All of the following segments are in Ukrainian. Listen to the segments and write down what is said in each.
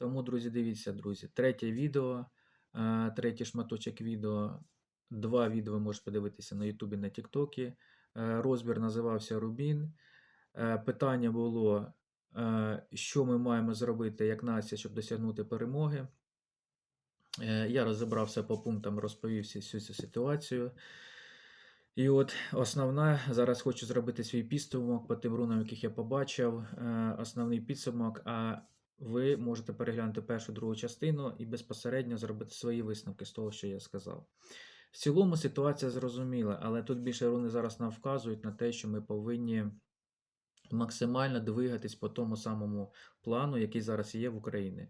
Тому, друзі, дивіться, друзі, третє відео, е, третій шматочок відео. Два відео ви можете подивитися на Ютубі, на Тіктокі. Е, Розбір називався Рубін. Е, Питання було, що ми маємо зробити як нація, щоб досягнути перемоги. Я розібрав все по пунктам, розповів всю цю ситуацію. І от основна, зараз хочу зробити свій підсумок по тим рунам, яких я побачив. Основний підсумок, а ви можете переглянути першу другу частину і безпосередньо зробити свої висновки з того, що я сказав. В цілому ситуація зрозуміла, але тут більше руни зараз нам вказують на те, що ми повинні максимально двигатись по тому самому плану, який зараз є в Україні,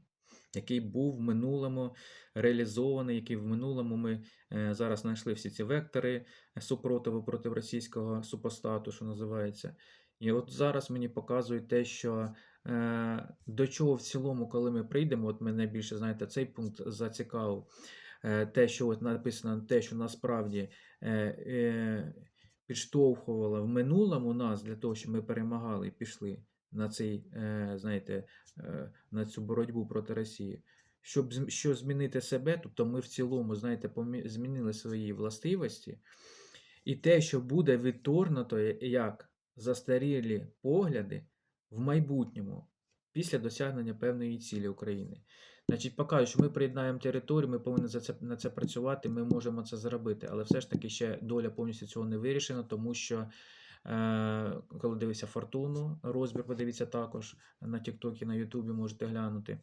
який був в минулому реалізований, який в минулому ми е, зараз знайшли всі ці вектори супротиву проти російського супостату, що називається. І от зараз мені показують те, що е, до чого в цілому, коли ми прийдемо, от мене більше, знаєте, цей пункт зацікавив, е, те, що от написано, те, що насправді е, е, підштовхувало в минулому нас для того, щоб ми перемагали і пішли на цей, е, знаєте, е, на цю боротьбу проти Росії. Щоб що змінити себе, тобто ми в цілому, знаєте, змінили свої властивості, і те, що буде відторгнуто я- як застарілі погляди в майбутньому після досягнення певної цілі України. Значить, покажуть, що ми приєднаємо територію, ми повинні за це, на це працювати, ми можемо це зробити. Але все ж таки ще доля повністю цього не вирішена, тому що е, коли дивився Фортуну, розбір подивіться також на Тіктокі, на Ютубі можете глянути.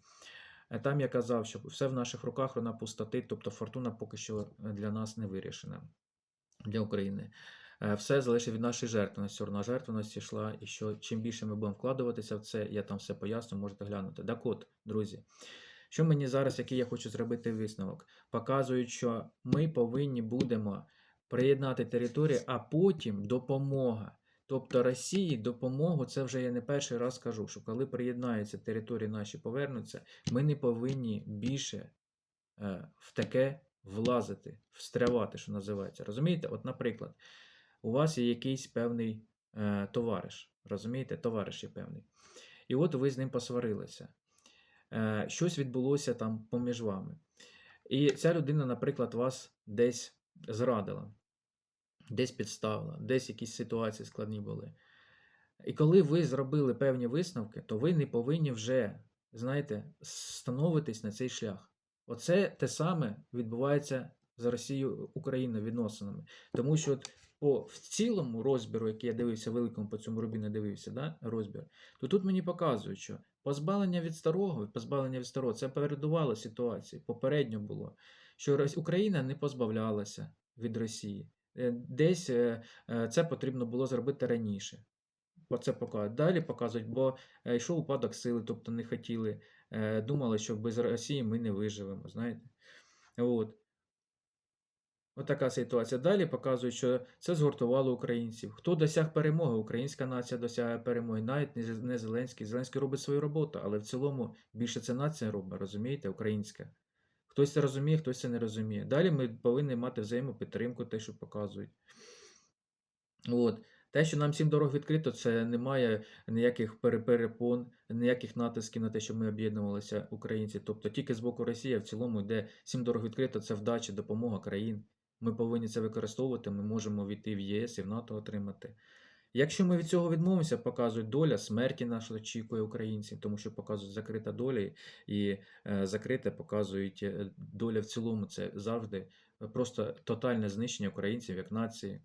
Е, Там я казав, що все в наших руках вона пустоти, тобто фортуна поки що для нас не вирішена для України. Е, Все залежить від нашої жертвеності. Орна жертвеності йшла, і що чим більше ми будемо вкладуватися в це, я там все поясню, можете глянути. Так от, друзі, що мені зараз, який я хочу зробити висновок? Показують, що ми повинні будемо приєднати території, а потім допомога. Тобто Росії допомогу, це вже я не перший раз кажу, що коли приєднаються території наші повернуться, ми не повинні більше е, в таке влазити, встрявати, що називається. Розумієте? От, наприклад, у вас є якийсь певний е, товариш, розумієте, товариш є певний. І от ви з ним посварилися. Е, щось відбулося там поміж вами. І ця людина, наприклад, вас десь зрадила, десь підставила, десь якісь ситуації складні були. І коли ви зробили певні висновки, то ви не повинні вже, знаєте, становитись на цей шлях. Оце те саме відбувається з Росією Україною відносинами. Тому що от по в цілому розбіру, який я дивився, великому по цьому Рубіну дивився, да, розбір, то тут мені показують, що позбавлення від старого, позбавлення від старого, це передувало ситуації. Попередньо було, що Україна не позбавлялася від Росії. Е, Десь е, е, це потрібно було зробити раніше. Оце показують. Далі показують, бо йшов упадок сили, тобто не хотіли, думали, що без Росії ми не виживемо, знаєте. От. Отака ситуація. Далі показують, що це згуртувало українців. Хто досяг перемоги? Українська нація досягає перемоги, навіть не Зеленський. Зеленський робить свою роботу, але в цілому більше це нація робить, розумієте, українська. Хтось це розуміє, хтось це не розуміє. Далі ми повинні мати взаємопідтримку, те, що показують. От. Те, що нам всім дорог відкрито, це немає ніяких перепон, ніяких натисків на те, що ми об'єднувалися українці. Тобто тільки з боку Росії, в цілому йде всім дорог відкрито, це вдача, допомога країн. Ми повинні це використовувати, ми можемо війти в ЄС і в НАТО отримати. Якщо ми від цього відмовимося, показують доля, смерті наша очікує українців, тому що показують закрита доля і е, закрите показують е, доля в цілому. Це завжди просто тотальне знищення українців як нації.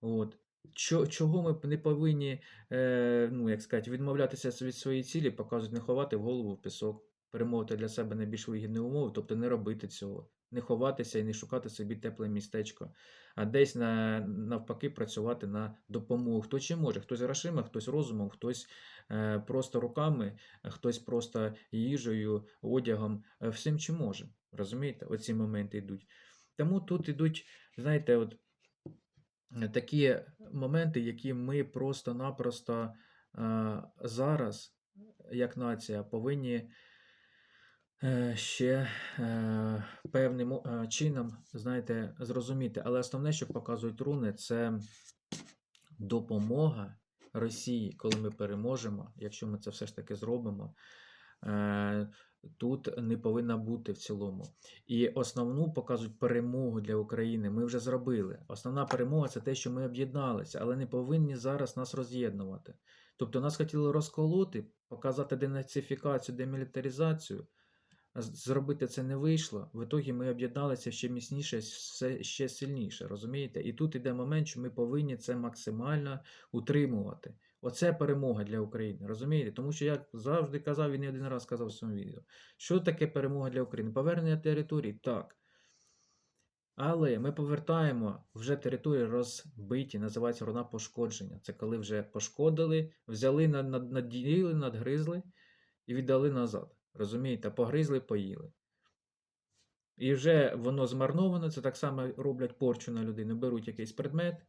От. Чого ми не повинні, е, ну, як сказати, відмовлятися від своєї цілі, показують не ховати в голову в пісок, перемовити для себе найбільш вигідні умови, тобто не робити цього, не ховатися і не шукати собі тепле містечко, а десь на, навпаки працювати на допомогу. Хто чим може, хтось грошима, хтось розумом, хтось е, просто руками, хтось просто їжею, одягом, е, всім чим може. Розумієте, оці моменти йдуть. Тому тут ідуть, знаєте, от е, такі моменти, які ми просто-напросто е, зараз, як нація, повинні ще е, певним е, чином, знаєте, зрозуміти. Але основне, що показують руни, це допомога Росії, коли ми переможемо, якщо ми це все ж таки зробимо. Е, тут не повинна бути в цілому. І основну показують перемогу для України. Ми вже зробили. Основна перемога це те, що ми об'єдналися, але не повинні зараз нас роз'єднувати. Тобто нас хотіли розколоти, показати денацифікацію, демілітаризацію. Зробити це не вийшло. В ітогі ми об'єдналися ще міцніше, все ще сильніше. Розумієте? І тут іде момент, що ми повинні це максимально утримувати. Оце перемога для України. Розумієте? Тому що я завжди казав і не один раз казав в своєму відео. Що таке перемога для України? Повернення територій? Так. Але ми повертаємо вже території розбиті, називається руна пошкодження. Це коли вже пошкодили, взяли, над- над- надгризли і віддали назад. Розумієте? Погризли, поїли. І вже воно змарновано, це так само роблять порчу на людину. Беруть якийсь предмет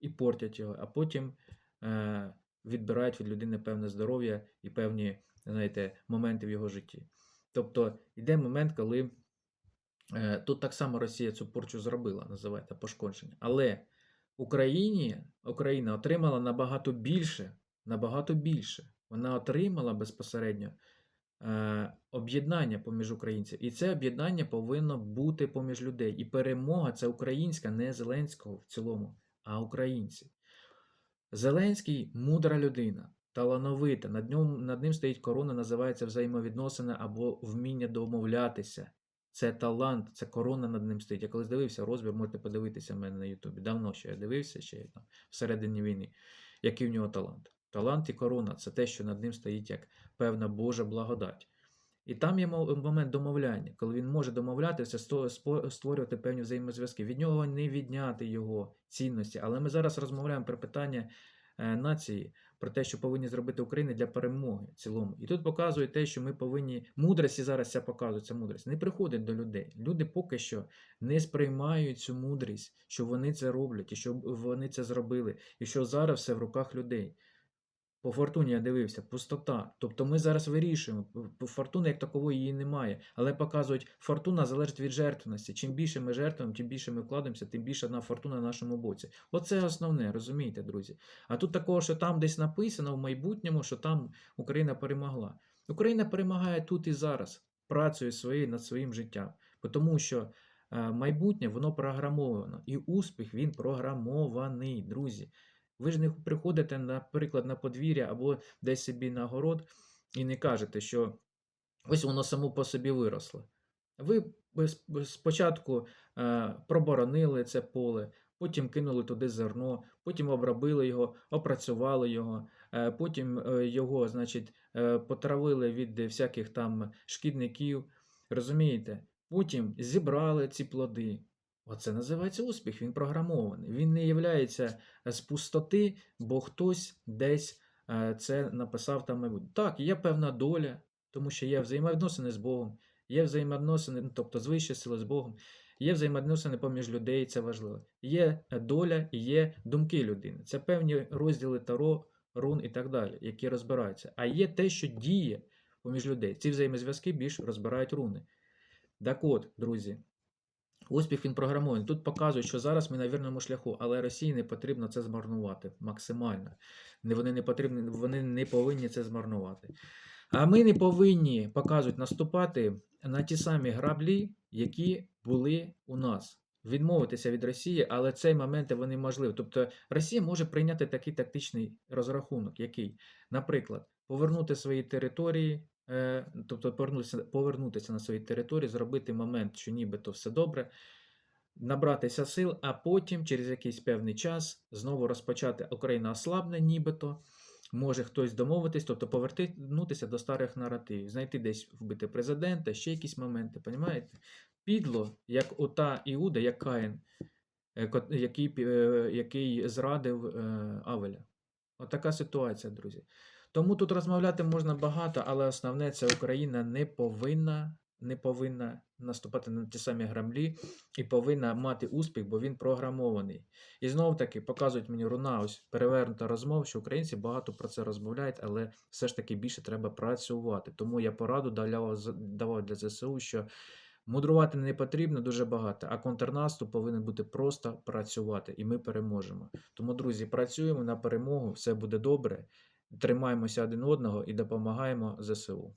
і портять його, а потім е, відбирають від людини певне здоров'я і певні, знаєте, моменти в його житті. Тобто йде момент, коли е, тут так само Росія цю порчу зробила, називається пошкодження. Але Україні, Україна отримала набагато більше, набагато більше. Вона отримала безпосередньо об'єднання поміж українців. І це об'єднання повинно бути поміж людей. І перемога це українська, не Зеленського в цілому, а українців. Зеленський мудра людина, талановита. Над, ньому, над ним стоїть корона, називається взаємовідносини або вміння домовлятися. Це талант, це корона над ним стоїть. Я колись дивився розбір, можете подивитися мене на Ютубі. Давно ще я дивився, ще там, всередині війни. Який в нього талант? Талант і корона це те, що над ним стоїть як певна Божа благодать. І там є момент домовляння, коли він може домовлятися, створювати певні взаємозв'язки. Від нього не відняти його цінності. Але ми зараз розмовляємо про питання е, нації, про те, що повинні зробити Україна для перемоги в цілому. І тут показує те, що ми повинні. Мудрість і зараз ця показує, ця мудрість не приходить до людей. Люди поки що не сприймають цю мудрість, що вони це роблять, і що вони це зробили, і що зараз все в руках людей. По фортуні я дивився, пустота. Тобто ми зараз вирішуємо. Фортуни як такової її немає. Але показують, фортуна залежить від жертвеності. Чим більше ми жертвуємо, тим більше ми вкладаємося, тим більше на фортуна на нашому боці. Оце основне, розумієте, друзі. А тут такого, що там десь написано в майбутньому, що там Україна перемогла. Україна перемагає тут і зараз, працює своєю над своїм життям. Тому що е, майбутнє воно програмовано, і успіх він програмований, друзі. Ви ж не приходите, наприклад, на подвір'я або десь собі на город і не кажете, що ось воно само по собі виросло. Ви спочатку е, проборонили це поле, потім кинули туди зерно, потім обробили його, опрацювали його, е, потім е, його, значить, потравили від всяких там шкідників. Розумієте? Потім зібрали ці плоди. Оце називається успіх, він програмований. Він не являється з пустоти, бо хтось десь е, це написав там. мабуть. Так, є певна доля, тому що є взаємовідносини з Богом, є взаємовідносини, ну, тобто з вищої сили з Богом, є взаємовідносини поміж людей, це важливо. Є е, доля і є думки людини. Це певні розділи таро, рун і так далі, які розбираються. А є те, що діє поміж людей. Ці взаємозв'язки більш розбирають руни. Так от, друзі, Успіх він програмований. Тут показують, що зараз ми на вірному шляху, але Росії не потрібно це змарнувати максимально. Вони, не потрібні, вони не повинні це змарнувати. А ми не повинні показують наступати на ті самі граблі, які були у нас. Відмовитися від Росії, але цей момент вони можливі. Тобто Росія може прийняти такий тактичний розрахунок, який, наприклад, повернути свої території, тобто повернутися, повернутися на свої території, зробити момент, що нібито все добре, набратися сил, а потім через якийсь певний час знову розпочати Україна ослабне, нібито. Може хтось домовитись, тобто повернутися до старих наративів, знайти десь вбити президента, ще якісь моменти, понімаєте? Підло, як ота Іуда, як Каїн, е, який, е, який зрадив е, Авеля. Отака ситуація, друзі. Тому тут розмовляти можна багато, але основне це Україна не повинна, не повинна наступати на ті самі грамлі і повинна мати успіх, бо він програмований. І знов таки показують мені руна, ось перевернута розмова, що українці багато про це розмовляють, але все ж таки більше треба працювати. Тому я пораду давав, для ЗСУ, що мудрувати не потрібно дуже багато, а контрнаступ повинен бути просто працювати, і ми переможемо. Тому, друзі, працюємо на перемогу, все буде добре. Тримаємося один одного і допомагаємо ЗСУ.